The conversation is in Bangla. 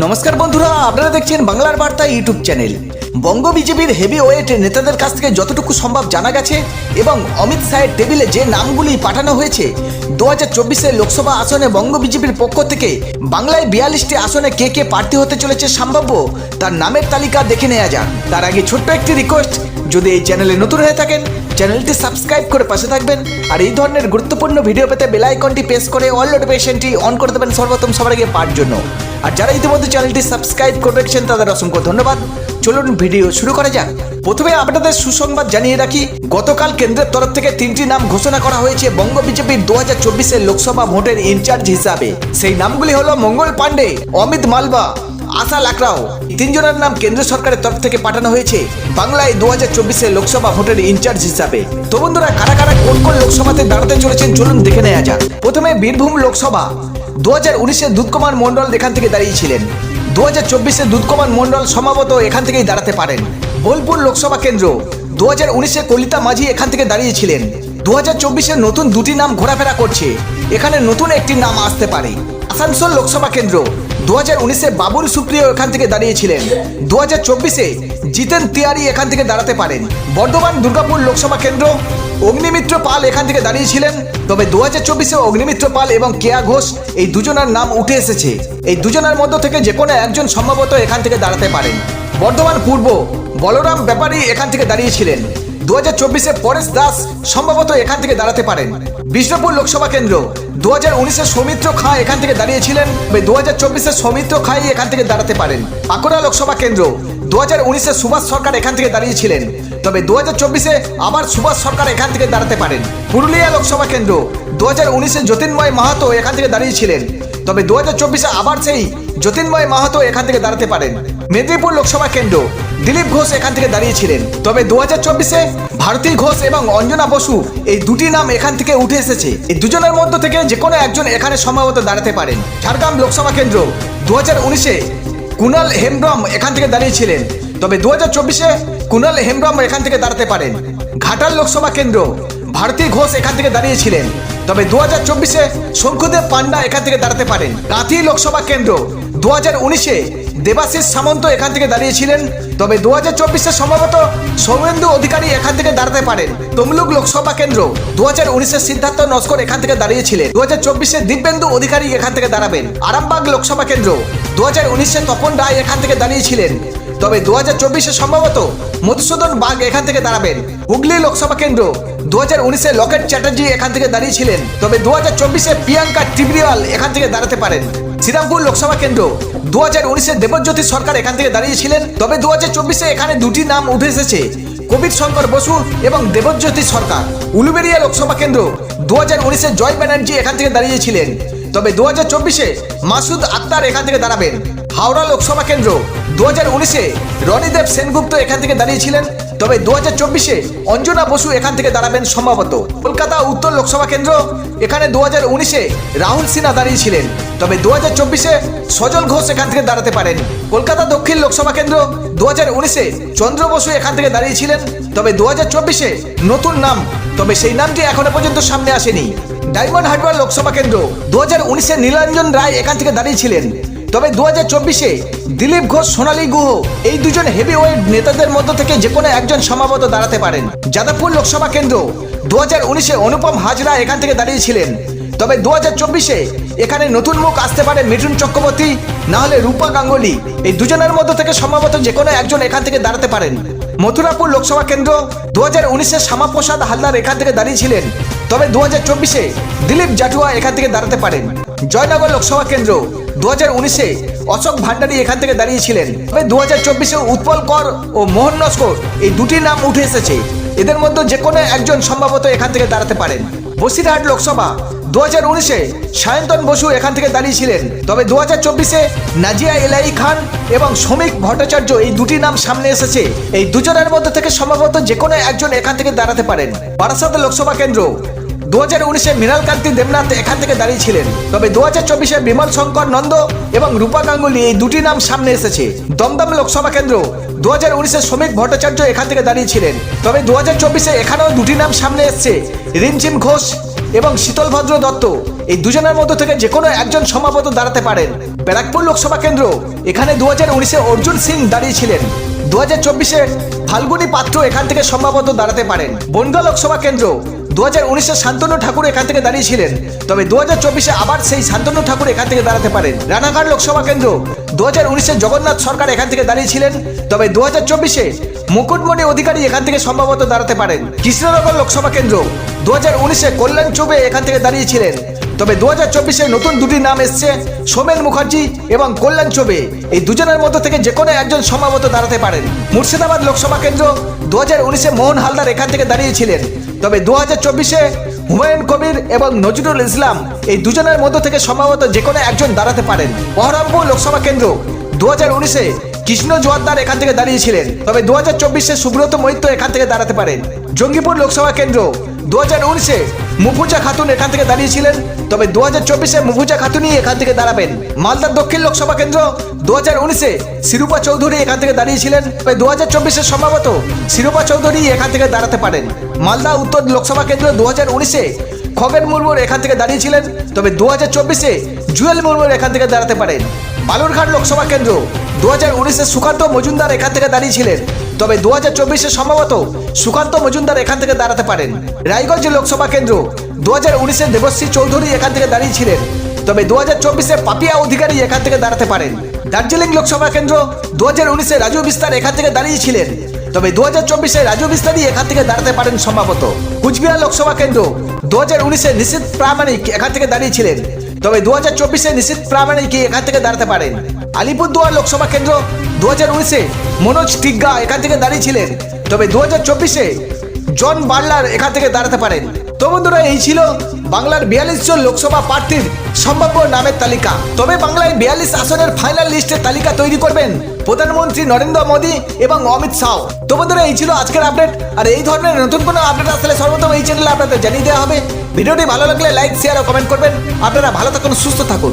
নমস্কার বন্ধুরা, আপনারা দেখছেন বাংলার বার্তা ইউটিউব চ্যানেল। বঙ্গ বিজেপির হেভি ওয়েট নেতাদের কাছ থেকে যতটুকু সম্ভব জানা গেছে এবং অমিত শাহের টেবিলে যে নামগুলি পাঠানো হয়েছে, দু হাজার লোকসভা আসনে বঙ্গ বিজেপির পক্ষ থেকে বাংলায় বিয়াল্লিশটি আসনে কে কে প্রার্থী হতে চলেছে সম্ভাব্য, তার নামের তালিকা দেখে নেওয়া যাক। তার আগে ছোট্ট একটি রিকোয়েস্ট যদি এই চ্যানেলে নতুন হয়ে থাকেন, চ্যানেলটি সাবস্ক্রাইব করে পাশে থাকবেন, আর এই ধরনের গুরুত্বপূর্ণ ভিডিও পেতে বেল আইকনটি প্রেস করে অল নোটিফিকেশনটি অন করে দেবেন সর্বপ্রথম সবার আগে পাওয়ার জন্য। আর যারা ইতিমধ্যে চ্যানেলটি সাবস্ক্রাইব করে রেখেছেন, তাদের অসংখ্য ধন্যবাদ। চলুন ভিডিও শুরু করা যাক। প্রথমে আপনাদের সুসংবাদ জানিয়ে রাখি, গতকাল কেন্দ্রের তরফ থেকে তিনটি নাম ঘোষণা করা হয়েছে বঙ্গ বিজেপির দু হাজার চব্বিশের লোকসভা ভোটের ইনচার্জ হিসাবে। সেই নামগুলি হলো মঙ্গল পাণ্ডে, অমিত মালবা আশা লাকড়াও তিনজনের নাম কেন্দ্র সরকারের তরফ থেকে পাঠানো হয়েছে বাংলায় দু হাজার চব্বিশে লোকসভা ভোটের ইনচার্জ হিসাবে। তো বন্ধুরা, কারা কারা কোন কোন লোকসভাতে দাঁড়াতে চলেছেন চলুন দেখে নেওয়া যাক। প্রথমে বীরভূম লোকসভা। দু হাজার উনিশে দুধকুমার মণ্ডল এখান থেকে দাঁড়িয়েছিলেন। দু হাজার চব্বিশে দুধকুমার মণ্ডল সম্ভবত এখান থেকেই দাঁড়াতে পারেন। বোলপুর লোকসভা কেন্দ্র। দু হাজার উনিশে কলিতা মাঝি এখান থেকে দাঁড়িয়েছিলেন। দু হাজার চব্বিশে নতুন দুটি নাম ঘোরাফেরা করছে। এখানে নতুন একটি নাম আসতে পারে। আসানসোল লোকসভা কেন্দ্র। দু হাজার উনিশে বাবুল সুপ্রিয় এখান থেকে দাঁড়িয়েছিলেন। দু হাজার চব্বিশে জিতেন তিয়ারি এখান থেকে দাঁড়াতে পারেন। বর্ধমান দুর্গাপুর লোকসভা কেন্দ্র অগ্নিমিত্র পাল এখান থেকে দাঁড়িয়েছিলেন। তবে দু হাজার চব্বিশে অগ্নিমিত্র পাল এবং কেয়া ঘোষ এই দুজনের নাম উঠে এসেছে। এই দুজনের মধ্য থেকে যে কোনো একজন সম্ভবত এখান থেকে দাঁড়াতে পারেন। বর্ধমান পূর্ব বলরাম ব্যাপারী এখান থেকে দাঁড়িয়েছিলেন। দু হাজার চব্বিশে পরেশ দাস সম্ভবত এখান থেকে দাঁড়াতে পারেন। বিষ্ণুপুর লোকসভা কেন্দ্র। দু হাজার উনিশে সৌমিত্র খাঁ এখান থেকে দাঁড়িয়েছিলেন দু হাজার চব্বিশে সৌমিত্র খাঁই এখান থেকে দাঁড়াতে পারেন। বাঁকুড়া লোকসভা কেন্দ্র দু হাজার উনিশে সুভাষ সরকার এখান থেকে দাঁড়িয়েছিলেন, তবে দু হাজার চব্বিশে আবার সুভাষ সরকার এখান থেকে দাঁড়াতে পারেন। পুরুলিয়া লোকসভা কেন্দ্র দু হাজার উনিশে জ্যোতির্ময় মাহাতো এখান থেকে দাঁড়িয়েছিলেন, তবে দু হাজার চব্বিশে আবার সেই জ্যোতির্ময় মাহাতো এখান থেকে দাঁড়াতে পারেন। মেদিনীপুর লোকসভা কেন্দ্র। দিলীপ ঘোষ এখান থেকে দাঁড়িয়েছিলেন। তবে দু হাজার চব্বিশে ভারতী ঘোষ এবং অঞ্জনা বসু এই দুটি নাম এখান থেকে উঠে এসেছে। এই দুজনের মধ্য থেকে যে কোনো একজন এখানে সম্ভবত দাঁড়াতে পারেন। ঝাড়গ্রাম লোকসভা কেন্দ্র দু হাজার উনিশে কুনাল হেমব্রম এখান থেকে দাঁড়িয়েছিলেন। তবে দু হাজার চব্বিশে কুনাল হেমব্রম এখান থেকে দাঁড়াতে পারেন। ঘাটাল লোকসভা কেন্দ্র, ভারতী ঘোষ এখান থেকে দাঁড়িয়েছিলেন। তবে দু হাজার চব্বিশে শঙ্কুদেব পান্ডা এখান থেকে দাঁড়াতে পারেন। কাঁথি লোকসভা কেন্দ্র দু হাজার উনিশে দেবাশিস সামন্ত এখান থেকে দাঁড়িয়েছিলেন। তবে দু হাজার চব্বিশে সম্ভবত সৌমেন্দু অধিকারী এখান থেকে দাঁড়াতে পারেন। তমলুক লোকসভা কেন্দ্র দু হাজার উনিশে সিদ্ধার্থ নস্কর এখান থেকে দাঁড়িয়েছিলেন। দু হাজার চব্বিশে দিব্যেন্দু অধিকারী এখান থেকে দাঁড়াবেন। আরামবাগ লোকসভা কেন্দ্র দু হাজার উনিশে তপন রায় এখান থেকে দাঁড়িয়েছিলেন। তবে দু হাজার চব্বিশে সম্ভবত মধুসূদন বাগ এখান থেকে দাঁড়াবেন। হুগলি লোকসভা কেন্দ্র দু হাজার উনিশে লকেট চ্যাটার্জি এখান থেকে দাঁড়িয়েছিলেন। তবে দু হাজার চব্বিশে প্রিয়াঙ্কা টিবরিওয়াল এখান থেকে দাঁড়াতে পারেন। শ্রীরামপুর লোকসভা কেন্দ্র। দু হাজার উনিশে দেবজ্যোতি সরকার এখান থেকে দাঁড়িয়েছিলেন, তবে দু হাজার চব্বিশে এখানে দুটি নাম উঠে এসেছে কবির শঙ্কর বসু এবং দেবজ্যোতি সরকার। উলুবেরিয়া লোকসভা কেন্দ্র দু হাজার উনিশে জয় ব্যানার্জি এখান থেকে দাঁড়িয়েছিলেন, তবে দু হাজার চব্বিশে মাসুদ আক্তার এখান থেকে দাঁড়াবেন। হাওড়া লোকসভা কেন্দ্র দু হাজার উনিশে রনিদেব সেনগুপ্ত এখান থেকে দাঁড়িয়েছিলেন তবে দু হাজার চব্বিশে অঞ্জনা বসু এখান থেকে দাঁড়াবেন সম্ভবত। কলকাতা উত্তর লোকসভা কেন্দ্র, এখানে দু হাজার উনিশে রাহুল সিনহা দাঁড়িয়েছিলেন তবে দু হাজার চব্বিশে সজল ঘোষ এখান থেকে দাঁড়াতে পারেন। কলকাতা দক্ষিণ লোকসভা কেন্দ্র দু হাজার উনিশে চন্দ্র বসু এখান থেকে দাঁড়িয়েছিলেন তবে দু হাজার চব্বিশে নতুন নাম, তবে সেই নামটি এখনও পর্যন্ত সামনে আসেনি। ডায়মন্ড হারবার লোকসভা কেন্দ্র দু হাজার উনিশে নীলাঞ্জন রায় এখান থেকে দাঁড়িয়েছিলেন তবে দু হাজার চব্বিশে দিলীপ ঘোষ, সোনালী গুহ এই দুজন হেভি ওয়েট নেতাদের মধ্য থেকে যে কোনো একজন সম্ভবত দাঁড়াতে পারেন। যাদবপুর লোকসভা কেন্দ্র দু হাজার উনিশে অনুপম হাজরা এখান থেকে দাঁড়িয়েছিলেন। তবে দু হাজার চব্বিশে এখানে নতুন মুখ আসতে পারে মিঠুন চক্রবর্তী, না হলে রূপা গাঙ্গুলি। এই দুজনের মধ্য থেকে সম্ভবত যে কোনো একজন এখান থেকে দাঁড়াতে পারেন। মথুরাপুর লোকসভা কেন্দ্র দু হাজার উনিশে শ্যামাপ্রসাদ হালদার এখান থেকে দাঁড়িয়েছিলেন। তবে দু হাজার চব্বিশে দিলীপ জাটুয়া এখান থেকে দাঁড়াতে পারেন। জয়নগর লোকসভা কেন্দ্র দু হাজার উনিশে অশোক ভান্ডারী এখান থেকে দাঁড়িয়েছিলেন। তবে দু হাজার চব্বিশে উৎপল কর ও মোহন নস্কর এই দুটি নাম উঠে এসেছে। এদের মধ্যে যে কোনো একজন সম্ভবত এখান থেকে দাঁড়াতে পারেন। বসিরহাট লোকসভা, দু হাজার উনিশে সায়ন্তন বসু এখান থেকে দাঁড়িয়েছিলেন। তবে দু হাজার চব্বিশে নাজিয়া এলাই খান এবং শ্রমিক ভট্টাচার্য এই দুটি নাম সামনে এসেছে। এই দুজনের মধ্যে থেকে সম্ভবত যে কোনো একজন এখান থেকে দাঁড়াতে পারেন। বারাসাত লোকসভা কেন্দ্র দু হাজার উনিশে মৃণাল কান্তি দেবনাথ এখান থেকে দাঁড়িয়েছিলেন। তবে দু হাজার চব্বিশে বিমল শঙ্কর নন্দ এবং রূপা গাঙ্গুলি এই দুটি নাম সামনে এসেছে। দমদম লোকসভা কেন্দ্র, দু হাজার উনিশে শ্রমিক ভট্টাচার্য এখান থেকে দাঁড়িয়েছিলেন। তবে দু হাজার চব্বিশে এখানেও দুটি নাম সামনে এসছে, রিমঝিম ঘোষ এবং শীতল ভদ্র দত্ত। এই দুজনের মধ্য থেকে যে কোনো একজন সম্ভবত দাঁড়াতে পারেন। ব্যারাকপুর লোকসভা কেন্দ্র, এখানে দু হাজার উনিশে অর্জুন সিং দাঁড়িয়েছিলেন। দু হাজার চব্বিশে ফাল্গুনি পাত্র এখান থেকে সম্ভবত দাঁড়াতে পারেন। বনগা লোকসভা কেন্দ্র দু হাজার উনিশে শান্তনু ঠাকুর এখান থেকে দাঁড়িয়েছিলেন। তবে দু হাজার চব্বিশে আবার সেই শান্তনু ঠাকুর এখান থেকে দাঁড়াতে পারেন। রানাঘাট লোকসভা কেন্দ্র। দু হাজার উনিশে জগন্নাথ সরকার এখান থেকে দাঁড়িয়েছিলেন। তবে দু হাজার চব্বিশে মুকুটমণি অধিকারী এখান থেকে সম্ভবত দাঁড়াতে পারেন। কৃষ্ণনগর লোকসভা কেন্দ্র। দু হাজার উনিশে কল্যাণ চৌবে এখান থেকে দাঁড়িয়েছিলেন। তবে দু হাজার চব্বিশে নতুন দুটি নাম এসছে, সোমেন মুখার্জি এবং কল্যাণ চৌবে। এই দুজনের মধ্য থেকে যে কোনো একজন সম্ভবত দাঁড়াতে পারেন। মুর্শিদাবাদ লোকসভা কেন্দ্র। দু হাজার উনিশে মোহন হালদার এখান থেকে দাঁড়িয়েছিলেন। তবে দু হাজার চব্বিশে হুমায়ুন কবির এবং নজরুল ইসলাম এই দুজনের মধ্য থেকে সম্ভবত যে কোনো একজন দাঁড়াতে পারেন। বহরমপুর লোকসভা কেন্দ্র দু হাজার উনিশে কৃষ্ণ জোয়ারদার এখান থেকে দাঁড়িয়েছিলেন। তবে দু হাজার চব্বিশে সুব্রত মৈত্র এখান থেকে দাঁড়াতে পারেন। জঙ্গিপুর লোকসভা কেন্দ্র। দু হাজার উনিশে মুফুজা খাতুন এখান থেকে দাঁড়িয়েছিলেন, তবে দু হাজার চব্বিশে মুফুজা খাতুনই এখান থেকে দাঁড়াবেন। মালদার দক্ষিণ লোকসভা কেন্দ্র দু হাজার উনিশে শিরূপা চৌধুরী এখান থেকে দাঁড়িয়েছিলেন, তবে দু হাজার চব্বিশে সম্ভবত শিরূপা চৌধুরী এখান থেকে দাঁড়াতে পারেন। মালদা উত্তর লোকসভা কেন্দ্র দু হাজার উনিশে খগেন মুর্মুর এখান থেকে দাঁড়িয়েছিলেন, তবে দু হাজার চব্বিশে জুয়েল মুর্মুর এখান থেকে দাঁড়াতে পারেন। বালুরঘাট লোকসভা কেন্দ্র দু হাজার উনিশে সুকান্ত মজুমদার এখান থেকে দাঁড়িয়েছিলেন। তবে দু হাজার চব্বিশে সম্ভবত সুকান্ত মজুমদার এখান থেকে দাঁড়াতে পারেন। রায়গঞ্জ লোকসভা কেন্দ্র, দু হাজার উনিশে দেবশ্রী চৌধুরী এখান থেকে দাঁড়িয়েছিলেন। তবে দু হাজার চব্বিশে পাপিয়া অধিকারী এখান থেকে দাঁড়াতে পারেন। দার্জিলিং লোকসভা কেন্দ্র, দু হাজার উনিশে রাজু বিস্তার এখান থেকে দাঁড়িয়েছিলেন। তবে দু হাজার চব্বিশে রাজু বিস্তারই এখান থেকে দাঁড়াতে পারেন সম্ভবত। কুচবিহার লোকসভা কেন্দ্র, দু হাজার উনিশে নিশীত প্রামাণিক এখান থেকে দাঁড়িয়েছিলেন। তবে দু হাজার চব্বিশে নিশীত প্রামাণিক এখান থেকে দাঁড়াতে পারেন। আলিপুরদুয়ার লোকসভা কেন্দ্র দু হাজার উনিশে মনোজ টিগ্গা এখান থেকে দাঁড়িয়েছিলেন। তবে দু হাজার চব্বিশে জন বার্লার এখান থেকে দাঁড়াতে পারেন। তো বন্ধুরা, এই ছিল বাংলার বিয়াল্লিশ জন লোকসভা প্রার্থীর সম্ভাব্য নামের তালিকা। তবে বাংলায় বিয়াল্লিশ আসনের ফাইনাল লিস্টের তালিকা তৈরি করবেন প্রধানমন্ত্রী নরেন্দ্র মোদী এবং অমিত শাহ। তো বন্ধুরা, এই ছিল আজকের আপডেট। আর এই ধরনের নতুন কোনো আপডেট আসলে সর্বপ্রথম এই চ্যানেলে আপনাদের জানিয়ে দেওয়া হবে। ভিডিওটি ভালো লাগলে লাইক শেয়ার ও কমেন্ট করবেন। আপনারা ভালো থাকুন, সুস্থ থাকুন।